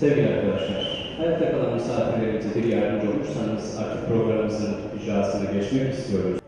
Sevgili arkadaşlar, hayatta kalan misafirlerimize bir yardımcı olursanız artık programımızın icrasına geçmek istiyoruz.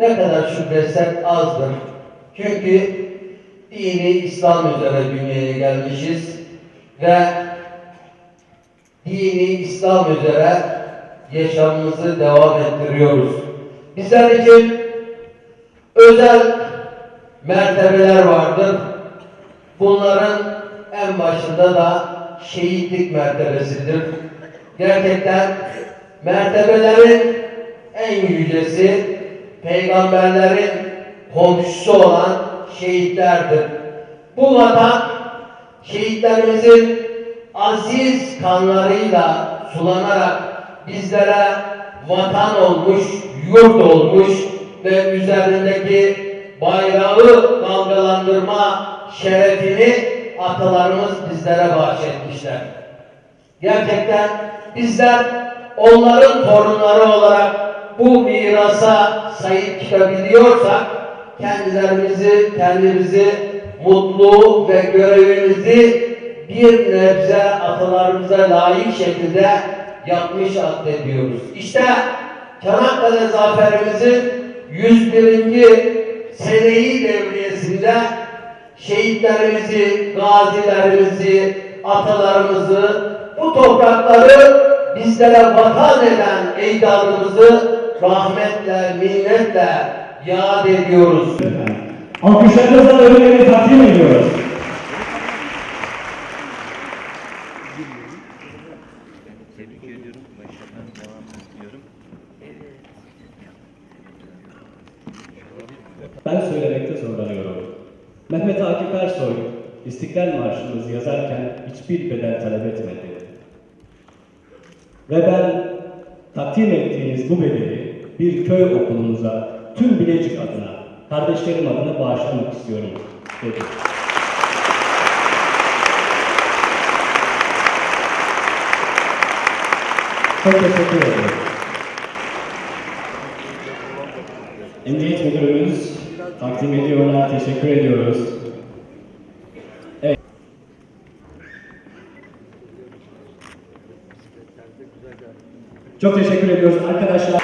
Ne kadar şükretsek azdır. Çünkü dini İslam üzere dünyaya gelmişiz ve dini İslam üzere yaşamımızı devam ettiriyoruz. Bizler için özel mertebeler vardır. Bunların en başında da şehitlik mertebesidir. Gerçekten mertebelerin en yücesi peygamberlerin komşusu olan şehitlerdir. Bu vatan şehitlerimizin aziz kanlarıyla sulanarak bizlere vatan olmuş, yurt olmuş ve üzerindeki bayrağı dalgalandırma şerefini atalarımız bizlere bahşetmişler. Gerçekten bizler onların torunları olarak bu mirasa sahip çıkabiliyorsak kendilerimizi, kendimizi mutlu ve görevimizi bir nebze atalarımıza layık şekilde yapmış addediyoruz. İşte Çanakkale zaferimizin 101. seneyi devriyesinde şehitlerimizi, gazilerimizi, atalarımızı, bu toprakları bizlere vatan eden ecdadımızı rahmetle, minnetle yad ediyoruz. Alkışlarınızla ödülleri takdim ediyoruz. Tebrik ediyorum. Başarılar devam ediyorum. Ben söylemekte zorlanıyorum. Mehmet Akif Ersoy, İstiklal Marşımızı yazarken hiçbir bedel talep etmedi. Ve ben takdim ettiğiniz bu bedeli bir köy okulumuza, tüm Bilecik adına, kardeşlerim adına bağışlamak istiyorum dedi. Çok teşekkür ederim. Emniyet Müdürümüz takdim ediyorlar, teşekkür ediyoruz. Çok teşekkür ediyoruz arkadaşlar.